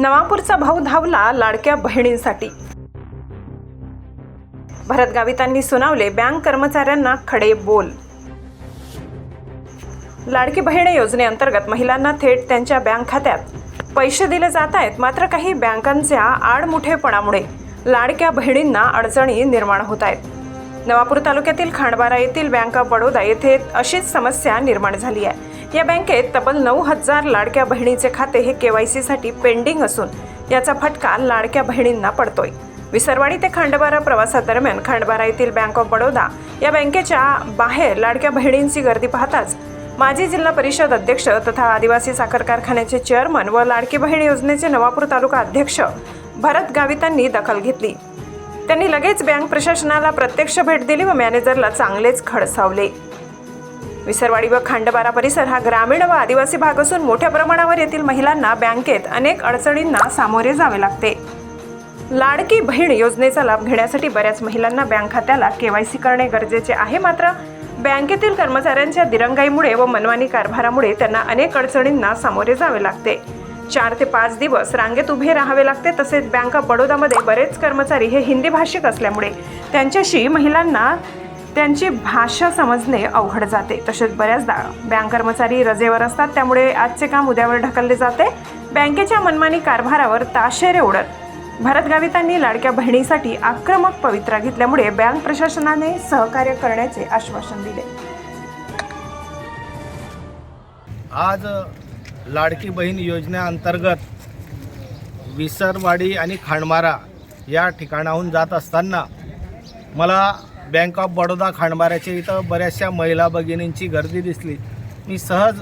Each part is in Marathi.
नवापूरचा भाऊ धावला लाडक्या बहिणींसाठी. भरत गावितांनी सुनावले बँक कर्मचाऱ्यांना खडे बोल. लाडकी बहीण योजनेअंतर्गत महिलांना थेट त्यांच्या बँक खात्यात. पैसे दिले जात आहेत मात्र काही बँकांच्या आडमुठेपणामुळे लाडक्या बहिणींना अडचणी निर्माण होत आहेत. नवापूर तालुक्यातील खांडबारा येथील बँक ऑफ बडोदा येथे अशीच समस्या निर्माण झाली आहे. या बँकेत तब्बल नऊ हजार लाडक्या बहिणीचे खाते हे केवायसी साठी पेंडिंग असून याचा फटका लाडक्या बहिणींना पडतोय. विसरवाडी ते खांडबारा प्रवासादरम्यान खांडबारा येथील बँक ऑफ बडोदा या बँकेच्या बाहेर लाडक्या बहिणींची गर्दी पाहताच माजी जिल्हा परिषद अध्यक्ष तथा आदिवासी साखर कारखान्याचे चेअरमन व लाडकी बहीण योजनेचे नवापूर तालुका अध्यक्ष भरत गावितांनी दखल घेतली. त्यांनी लगेच बँक प्रशासनाला प्रत्यक्ष भेट दिली व मॅनेजरला चांगलेच खडसावले. विसरवाडी व खांडबारा परिसर हा ग्रामीण व आदिवासी भाग असून मोठ्या प्रमाणावर येथील महिलांना बँकेत अनेक अडचणींना सामोरे जावे लागते. लाडकी बहीण योजनेचा लाभ घेण्यासाठी बऱ्याच महिलांना बँक खात्याला केवायसी करणे गरजेचे आहे. मात्र बँकेतील कर्मचाऱ्यांच्या दिरंगाईमुळे व मनमानी कारभारामुळे त्यांना अनेक अडचणींना सामोरे जावे लागते. चार ते पाच दिवस रांगेत उभे राहावे लागते तसेच बँक ऑफ बडोदामध्ये बरेच कर्मचारी हे हिंदी भाषिक असल्यामुळे त्यांच्याशी महिलांना त्यांची भाषा समजणे अवघड जाते. तसेच बऱ्याचदा बँक कर्मचारी रजेवर असतात त्यामुळे आजचे काम उद्यावर ढकलले जाते. बँकेच्या मनमानी कारभारावर ताशेरे उडत भरत गावितांनी लाडक्या बहिणीसाठी आक्रमक पवित्रा घेतल्यामुळे बँक प्रशासनाने सहकार्य करण्याचे आश्वासन दिले. आज लाडकी बहीण योजनेअंतर्गत विसरवाडी आणि खांडमारा या ठिकाणाहून जात असताना मला बँक ऑफ बडोदा खांडमाऱ्याच्या इथं बऱ्याचशा महिला भगिनींची गर्दी दिसली. मी सहज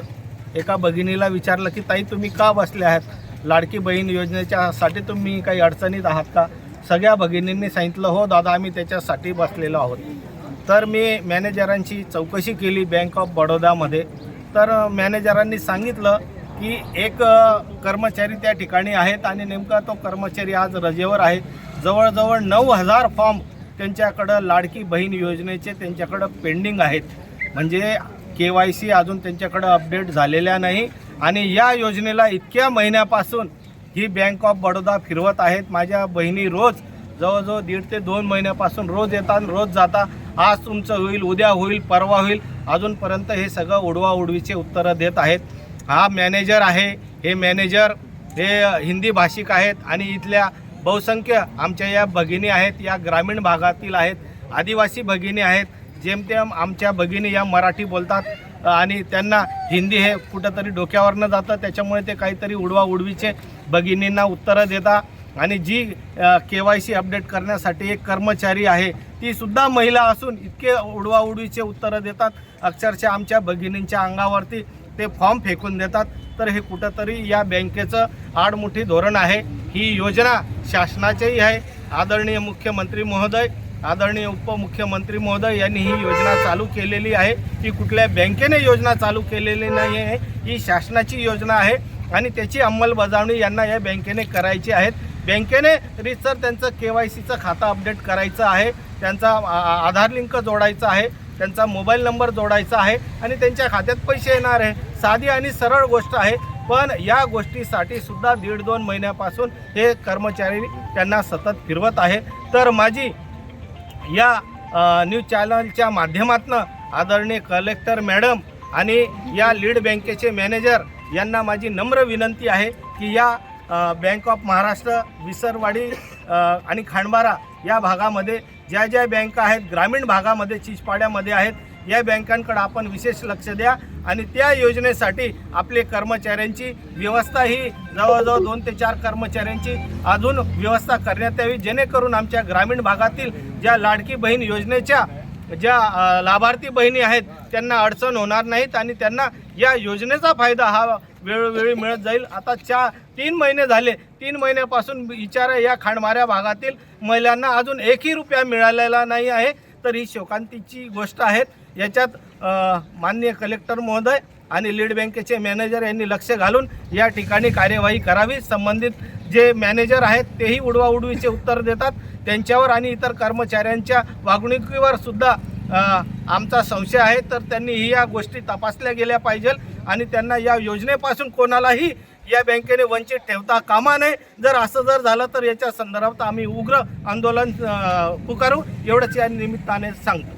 एका भगिनीला विचारलं की ताई तुम्ही का बसले आहात? लाडकी बहीण योजनेच्यासाठी तुम्ही काही अडचणीत आहात का? सगळ्या भगिनींनी सांगितलं हो दादा आम्ही त्याच्यासाठी बसलेलो आहोत. तर मी मॅनेजरांची चौकशी केली बँक ऑफ बडोदामध्ये. तर मॅनेजरांनी सांगितलं की एक कर्मचारी त्या ठिकाणी आहेत आणि नेमका तो कर्मचारी आज रजेवर आहे. जवळजवळ नऊ हजार फॉर्म त्यांच्याकडं लाडकी बहीण योजनेचे त्यांच्याकडं पेंडिंग आहेत. म्हणजे के वाय सी अजून त्यांच्याकडं अपडेट झालेल्या नाही. आणि या योजनेला इतक्या महिन्यापासून ही बँक ऑफ बडोदा फिरवत आहेत. माझ्या बहिणी रोज जवळजवळ दीड ते दोन महिन्यापासून रोज येतात रोज जाता. आज तुमचं होईल उद्या होईल परवा होईल. अजूनपर्यंत हे सगळं उडवा उडवीचे उत्तरं देत आहेत. हा मॅनेजर आहे. हे मॅनेजर हे हिंदी भाषिक आहेत. आणि इथल्या बहुसंख्य आमच्या या भगिनी आहेत या ग्रामीण भागातील आहेत आदिवासी भगिनी आहेत जेमतेम आमच्या भगिनी या मराठी बोलतात आणि त्यांना हिंदी हे कुठंतरी डोक्यावरनं जातं त्याच्यामुळे ते काहीतरी उडवा उडवीचे भगिनींना उत्तरं देतात. आणि G K Y C update करण्यासाठी एक कर्मचारी आहे ती सुद्धा महिला असून इतके उडवा उडवीचे उत्तरं देतात. अक्षरशः आमच्या भगिनींच्या अंगावरती ते फॉर्म फेकून देतात. तर हे कुठंतरी या बँकेचं आडमुठी धोरण आहे. ही योजना शासनाचीही आहे. आदरणीय मुख्यमंत्री महोदय आदरणीय उपमुख्यमंत्री महोदय यांनी ही योजना चालू केलेली आहे. ही कुठल्या बँकेने योजना चालू केलेली नाही आहे ही शासनाची योजना आहे आणि त्याची अंमलबजावणी यांना या बँकेने करायची आहेत बँकेने रितसर त्यांचं के वाय सीचं खातं अपडेट करायचं आहे. त्यांचा आधार लिंक जोडायचा आहे. त्यांचा मोबाईल नंबर जोडायचा आहे. आणि त्यांच्या खात्यात पैसे येणार आहे. साधी आणि सरळ गोष्ट आहे. पण या गोष्टीसाठी सुद्धा दीड दोन महिन्यापासून हे कर्मचारी त्यांना सतत फिरवत आहे. तर माझी या न्यूज चॅनलच्या माध्यमातनं आदरणीय कलेक्टर मॅडम आणि या लीड बँकेचे मॅनेजर यांना माझी नम्र विनंती आहे की या बँक ऑफ महाराष्ट्र विसरवाडी आणि खांडबारा या भागामध्ये ज्या ज्या बँका आहेत ग्रामीण भागामध्ये चिचपाड्यामध्ये आहेत या बँकांकडे आपण विशेष लक्ष द्या आणि त्या योजनेसाठी आपले कर्मचाऱ्यांची व्यवस्था ही जवळजवळ दोन ते चार कर्मचाऱ्यांची अजून व्यवस्था करण्यात यावी जेणेकरून आमच्या ग्रामीण भागातील ज्या लाडकी बहीण योजनेच्या ज्या लाभार्थी बहिणी आहेत त्यांना अडचण होणार नाहीत आणि त्यांना या योजनेचा फायदा हा वेळोवेळी मिळत जाईल. आता चा तीन महिने झाले. तीन महिन्यापासून इचारा या खांडमाऱ्या भागातील महिलांना अजून एकही रुपया मिळालेला नाही आहे. तर ही शोकांतीची गोष्ट आहे. याच्यात माननीय कलेक्टर महोदय आणि लीड बँकेचे मॅनेजर यांनी लक्ष घालून या ठिकाणी कार्यवाही करावी. संबंधित जे मॅनेजर आहेत तेही उडवाउडवीचे उत्तर देतात. त्यांच्यावर आणि इतर कर्मचाऱ्यांच्या वागणुकीवर सुद्धा आमचा संशय आहे. तर त्यांनी ही या गोष्टी तपासल्या गेल्या पाहिजे आणि त्यांना या योजनेपासून कोणालाही या बँकेने वंचित ठेवता कामा नये. जर असं जर झालं तर याच्या संदर्भात आम्ही उग्र आंदोलन पुकारू. एवढंच या निमित्ताने सांगतो.